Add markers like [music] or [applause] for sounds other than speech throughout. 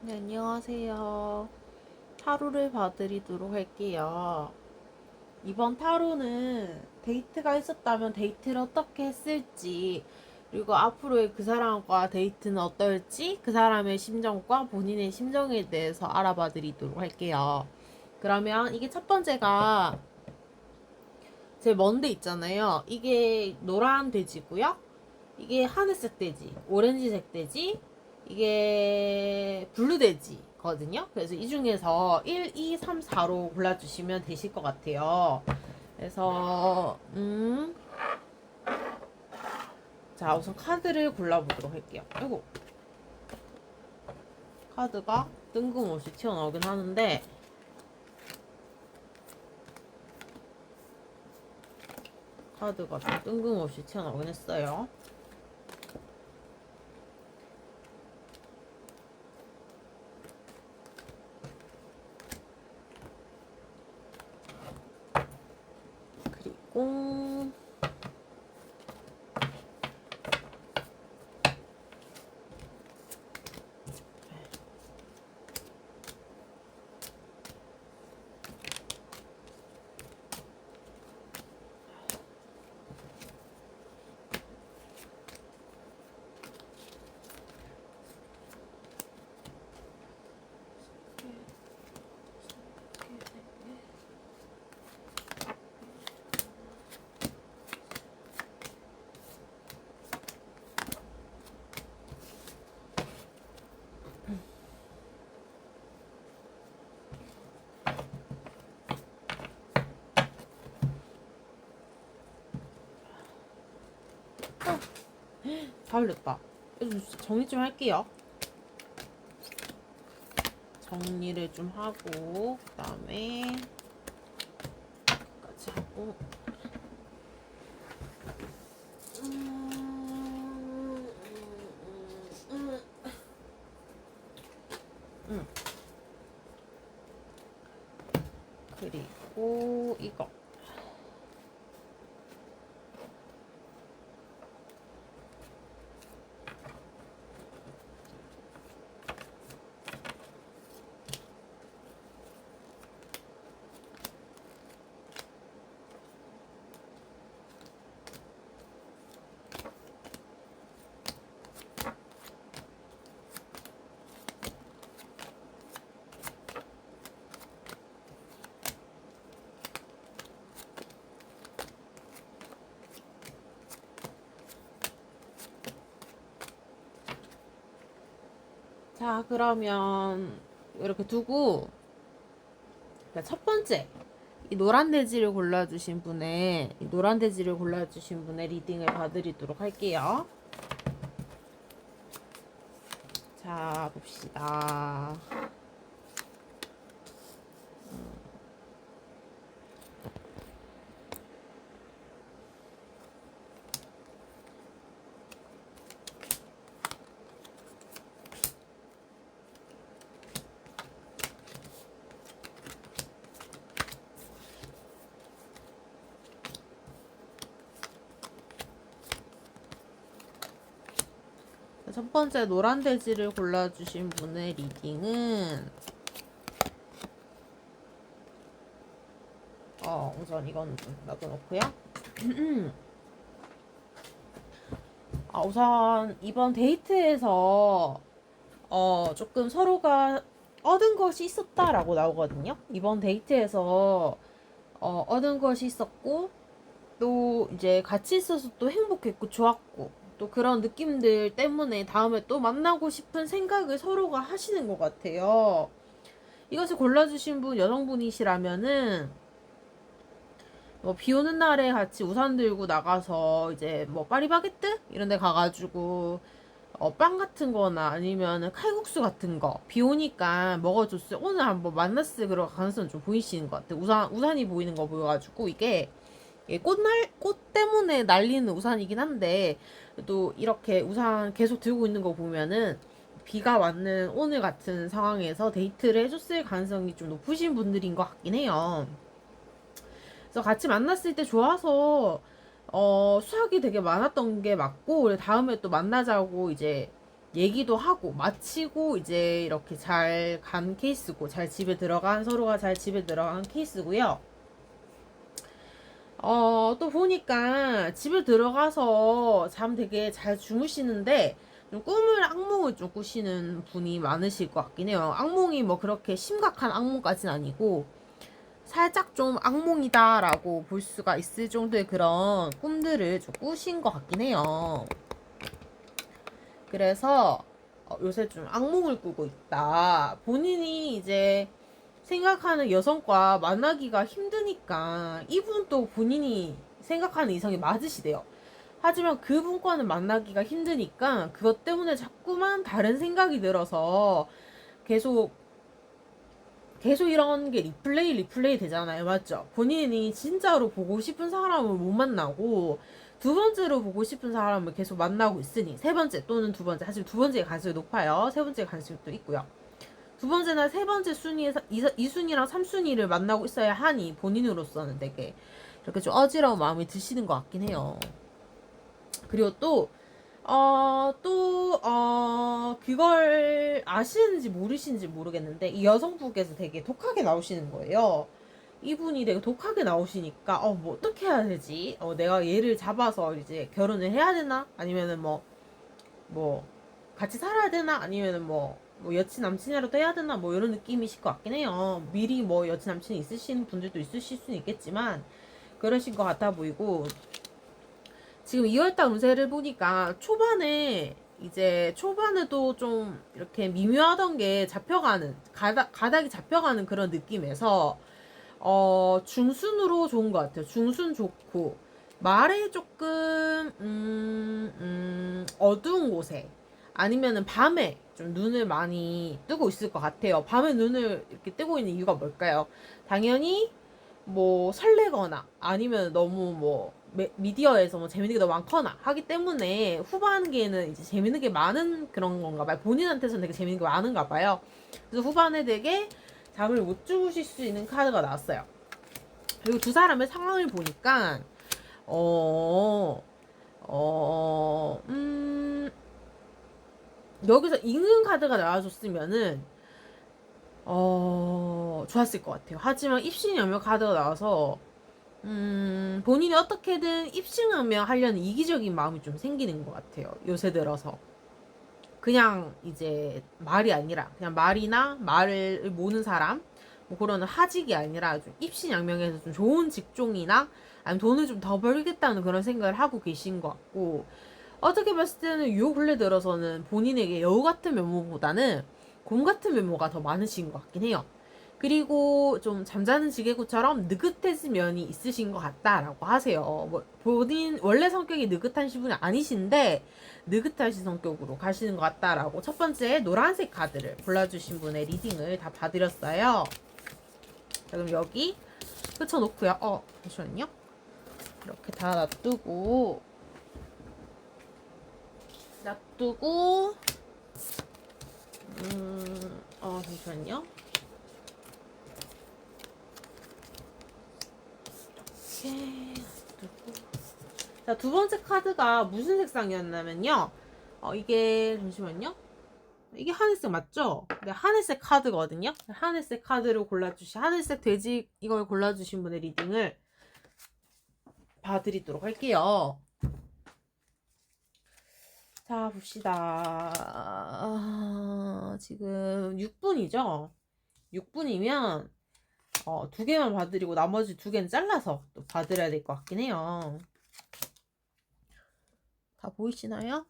네, 안녕하세요. 타로를 봐드리도록 할게요. 이번 타로는 데이트가 있었다면 데이트를 어떻게 했을지, 그리고 앞으로의 그 사람과 데이트는 어떨지, 그 사람의 심정과 본인의 심정에 대해서 알아봐 드리도록 할게요. 그러면 이게 첫 번째가 제 먼데 있잖아요. 이게 노란 돼지고요. 이게 하늘색 돼지, 오렌지색 돼지, 이게 블루돼지거든요. 그래서 이 중에서 1, 2, 3, 4로 골라주시면 되실 것 같아요. 그래서 음. 자, 우선 카드를 골라보도록 할게요. 아이고. 카드가 뜬금없이 튀어나오긴 하는데 카드가 좀 뜬금없이 튀어나오긴 했어요. 다 흘렸다. 정리 좀 할게요. 정리를 좀 하고 그 다음에 같이 하고 음, 음, 음, 음. 그리고 이거 자, 그러면 이렇게 두고 그러니까 첫 번째 이 노란 돼지를 골라주신 분의 이 노란 돼지를 골라주신 분의 리딩을 봐드리도록 할게요. 자, 봅시다. 첫 번째 노란 돼지를 골라주신 분의 리딩은 어 우선 이건 좀 놔둬놓고요. [clears throat] 아, 우선 이번 데이트에서 어 조금 서로가 얻은 것이 있었다라고 나오거든요. 이번 데이트에서 어, 얻은 것이 있었고 또 이제 같이 있어서 또 행복했고 좋았고 또 그런 느낌들 때문에 다음에 또 만나고 싶은 생각을 서로가 하시는 것 같아요. 이것을 골라주신 분 여성분이시라면은 뭐 비 오는 날에 같이 우산 들고 나가서 이제 뭐 파리바게뜨 이런 데 가가지고 어, 빵 같은 거나 아니면 칼국수 같은 거 비 오니까 먹어줬어요. 오늘 한번 만났을 그런 가능성 좀 보이시는 것 같아요. 우산, 우산이 보이는 거 보여가지고 이게 꽃날, 꽃 때문에 날리는 우산이긴 한데 또 이렇게 우산 계속 들고 있는 거 보면은 비가 왔는 오늘 같은 상황에서 데이트를 해줬을 가능성이 좀 높으신 분들인 것 같긴 해요. 그래서 같이 만났을 때 좋아서 어, 수학이 되게 많았던 게 맞고, 다음에 또 만나자고 이제 얘기도 하고 마치고 이제 이렇게 잘 간 케이스고 잘 집에 들어간 서로가 잘 집에 들어간 케이스고요. 어, 또 보니까 집에 들어가서 잠 되게 잘 주무시는데 좀 꿈을 악몽을 좀 꾸시는 분이 많으실 것 같긴 해요. 악몽이 뭐 그렇게 심각한 악몽까지는 아니고 살짝 좀 악몽이다라고 볼 수가 있을 정도의 그런 꿈들을 좀 꾸신 것 같긴 해요. 그래서 어, 요새 좀 악몽을 꾸고 있다. 본인이 이제 생각하는 여성과 만나기가 힘드니까 이분도 본인이 생각하는 이성이 맞으시대요. 하지만 그분과는 만나기가 힘드니까 그것 때문에 자꾸만 다른 생각이 들어서 계속 계속 이런 게 리플레이 리플레이 되잖아요. 맞죠? 본인이 진짜로 보고 싶은 사람을 못 만나고 두 번째로 보고 싶은 사람을 계속 만나고 있으니 세 번째 또는 두 번째 하지만 두 번째의 가능성이 높아요. 세 번째 가능성이 또 있고요. 두 번째나 세 번째 순위에서 이, 이 순위랑 삼 순위를 만나고 있어야 하니 본인으로서는 되게 이렇게 좀 어지러운 마음이 드시는 것 같긴 해요. 그리고 또, 어, 또, 어, 그걸 아시는지 모르시는지 모르겠는데, 이 여성분께서 되게 독하게 나오시는 거예요. 이분이 되게 독하게 나오시니까, 어, 뭐, 어떻게 해야 되지? 어, 내가 얘를 잡아서 이제 결혼을 해야 되나? 아니면은 뭐, 뭐, 같이 살아야 되나? 아니면은 뭐, 뭐 여친 남친이라도 해야 되나? 뭐 이런 느낌이실 것 같긴 해요. 미리 뭐 여친 남친이 있으신 분들도 있으실 수는 있겠지만, 그러신 것 같아 보이고, 지금 2월달 운세를 보니까 초반에 이제 초반에도 좀 이렇게 미묘하던 게 잡혀가는 가닥, 가닥이 잡혀가는 그런 느낌에서 어 중순으로 좋은 것 같아요. 중순 좋고 말에 조금 음, 음, 어두운 곳에 아니면은 밤에 좀 눈을 많이 뜨고 있을 것 같아요. 밤에 눈을 이렇게 뜨고 있는 이유가 뭘까요? 당연히 뭐 설레거나 아니면 너무 뭐 미- 미디어에서 뭐 재밌는 게 너무 많거나 하기 때문에 후반기에는 이제 재밌는 게 많은 그런 건가 봐요. 본인한테서는 되게 재밌는 게 많은가 봐요. 그래서 후반에 되게 잠을 못 주무실 수 있는 카드가 나왔어요. 그리고 두 사람의 상황을 보니까 어, 어, 음, 여기서 읽는 카드가 나와줬으면은 어, 좋았을 것 같아요. 하지만 입신여명 카드가 나와서 음, 본인이 어떻게든 입신하며 하려는 이기적인 마음이 좀 생기는 것 같아요. 요새 들어서. 그냥 이제 말이 아니라, 그냥 말이나 말을 모는 사람, 뭐 그런 하직이 아니라 좀 입신양명에서 좀 좋은 직종이나 아니면 돈을 좀 더 벌겠다는 그런 생각을 하고 계신 것 같고, 어떻게 봤을 때는 요 근래 들어서는 본인에게 여우 같은 면모보다는 곰 같은 면모가 더 많으신 것 같긴 해요. 그리고 좀 잠자는 지게구처럼 느긋해진 면이 있으신 것 같다라고 하세요. 뭐 본인 원래 성격이 느긋하신 분이 아니신데 느긋하신 성격으로 가시는 것 같다라고 첫 번째 노란색 카드를 골라주신 분의 리딩을 다 봐드렸어요. 자 그럼 여기 펼쳐놓고요. 어 잠시만요. 이렇게 다 놔두고 놔두고 음, 어 잠시만요. 이렇게 놔두고 자, 두 번째 카드가 무슨 색상이었냐면요. 어, 이게, 잠시만요. 이게 하늘색 맞죠? 네, 하늘색 카드거든요. 하늘색 카드를 골라주시, 하늘색 돼지 이걸 골라주신 분의 리딩을 봐드리도록 할게요. 자, 봅시다. 아, 지금 6분이죠? 6분이면 어, 두 개만 봐드리고 나머지 두 개는 잘라서 또 봐드려야 될 것 같긴 해요. 다 보이시나요?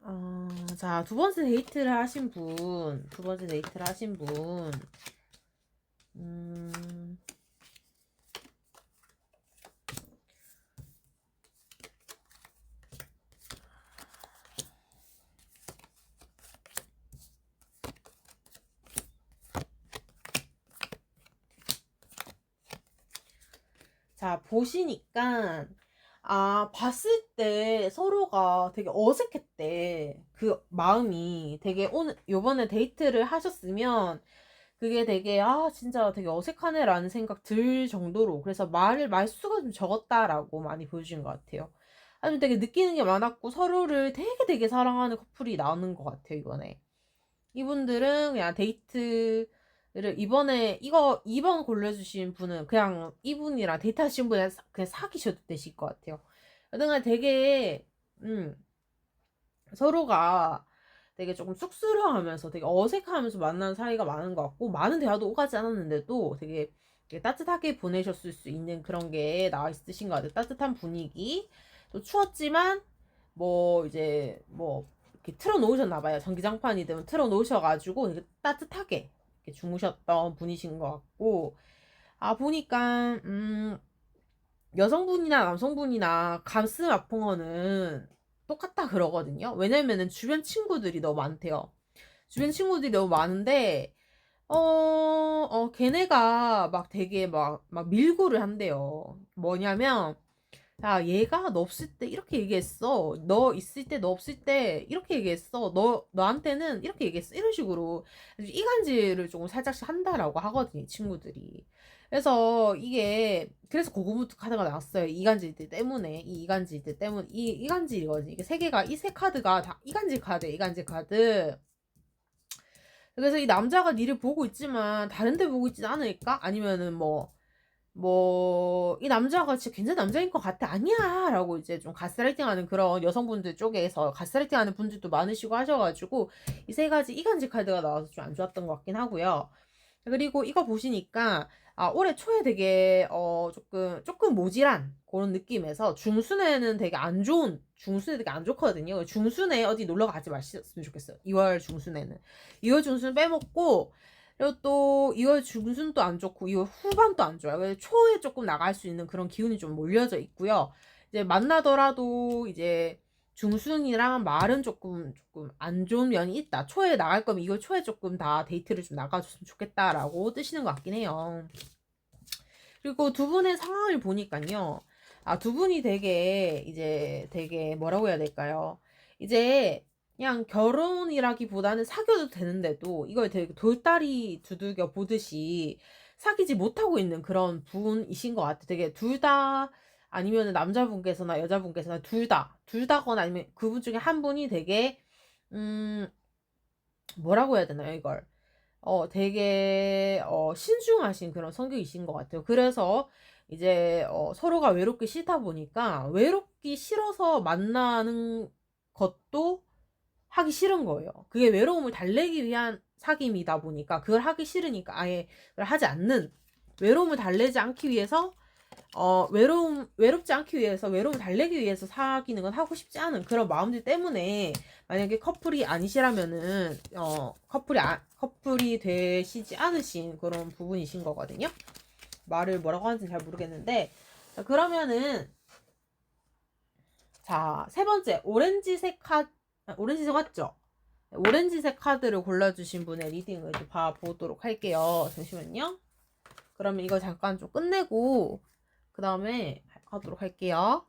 어, 자, 두 번째 데이트를 하신 분, 두 번째 데이트를 하신 분, 음, 자, 보시니까, 아, 봤을 때 서로가 되게 어색했대. 그 마음이 되게 오늘, 요번에 데이트를 하셨으면 그게 되게, 아, 진짜 되게 어색하네라는 생각 들 정도로. 그래서 말을, 말수가 좀 적었다라고 많이 보여주신 것 같아요. 아니면 되게 느끼는 게 많았고 서로를 되게 되게 사랑하는 커플이 나오는 것 같아요 이번에 이분들은 그냥 데이트를 이번에 이거 2번 골라주신 분은 그냥 이분이랑 데이트하신 분이랑 사- 그냥 사귀셔도 되실 것 같아요 여튼간 되게 음 서로가 되게 조금 쑥스러워하면서 되게 어색하면서 만나는 사이가 많은 것 같고 많은 대화도 오가지 않았는데도 되게, 되게 따뜻하게 보내셨을 수 있는 그런 게 나와 있으신 것 같아요. 따뜻한 분위기. 또 추웠지만 뭐 이제 뭐 이렇게 틀어 놓으셨나 봐요. 전기장판이든 틀어 놓으셔가지고 되게 따뜻하게 주무셨던 분이신 것 같고 아 보니까 음 여성분이나 남성분이나 가슴 아픈 거는 똑같다 그러거든요. 왜냐면은 주변 친구들이 너무 많대요. 주변 친구들이 너무 많은데, 어, 어, 걔네가 막 되게 막, 막 밀고를 한대요. 뭐냐면, 야, 얘가 너 없을 때 이렇게 얘기했어. 너 있을 때, 너 없을 때 이렇게 얘기했어. 너, 너한테는 이렇게 얘기했어. 이런 식으로 이간질을 조금 살짝씩 한다라고 하거든요, 이 친구들이. 그래서 이게 그래서 고구무트 카드가 나왔어요. 이간질들 때문에 이 이간질들 때문 이 이간질이거든요. 이게 세 개가 이 세 카드가 다 이간질 카드, 이간질 카드. 그래서 이 남자가 니를 보고 있지만 다른 데 보고 있진 않을까? 아니면은 뭐 뭐, 이 남자가 진짜 괜찮은 남자인 것 같아. 아니야! 라고 이제 좀 가스라이팅 하는 그런 여성분들 쪽에서 가스라이팅 하는 분들도 많으시고 하셔가지고, 이 세 가지 이간질 카드가 나와서 좀 안 좋았던 것 같긴 하고요. 그리고 이거 보시니까, 아, 올해 초에 되게, 어, 조금, 조금 모질한 그런 느낌에서 중순에는 되게 안 좋은, 중순에 되게 안 좋거든요. 중순에 어디 놀러 가지 마셨으면 좋겠어요. 2월 중순에는. 2월 중순 빼먹고, 그리고 또 2월 중순도 안 좋고 2월 후반도 안 좋아요. 그래서 초에 조금 나갈 수 있는 그런 기운이 좀 몰려져 있고요. 이제 만나더라도 이제 중순이랑 말은 조금 조금 안 좋은 면이 있다. 초에 나갈 거면 2월 초에 조금 다 데이트를 좀 나가줬으면 좋겠다라고 뜨시는 것 같긴 해요. 그리고 두 분의 상황을 보니까요. 아, 두 분이 되게 이제 되게 뭐라고 해야 될까요? 이제 그냥 결혼이라기보다는 사귀어도 되는데도 이걸 되게 돌다리 두들겨 보듯이 사귀지 못하고 있는 그런 분이신 것 같아요. 되게 둘 다 아니면 남자분께서나 여자분께서나 둘 다, 둘 다거나 아니면 그분 중에 한 분이 되게, 음, 뭐라고 해야 되나요, 이걸. 어, 되게, 어, 신중하신 그런 성격이신 것 같아요. 그래서 이제, 어, 서로가 외롭기 싫다 보니까 외롭기 싫어서 만나는 것도 하기 싫은 거예요. 그게 외로움을 달래기 위한 사귐이다 보니까 그걸 하기 싫으니까 아예 하지 않는 외로움을 달래지 않기 위해서 어 외로움 외롭지 않기 위해서 외로움을 달래기 위해서 사귀는 건 하고 싶지 않은 그런 마음들 때문에 만약에 커플이 아니시라면은 어 커플이 아, 커플이 되시지 않으신 그런 부분이신 거거든요. 말을 뭐라고 하는지 잘 모르겠는데 자, 그러면은 자 세 번째 오렌지색 카 아, 오렌지색 맞죠? 오렌지색 카드를 골라주신 분의 리딩을 좀 봐보도록 할게요. 잠시만요. 그러면 이거 잠깐 좀 끝내고 그 다음에 하도록 할게요.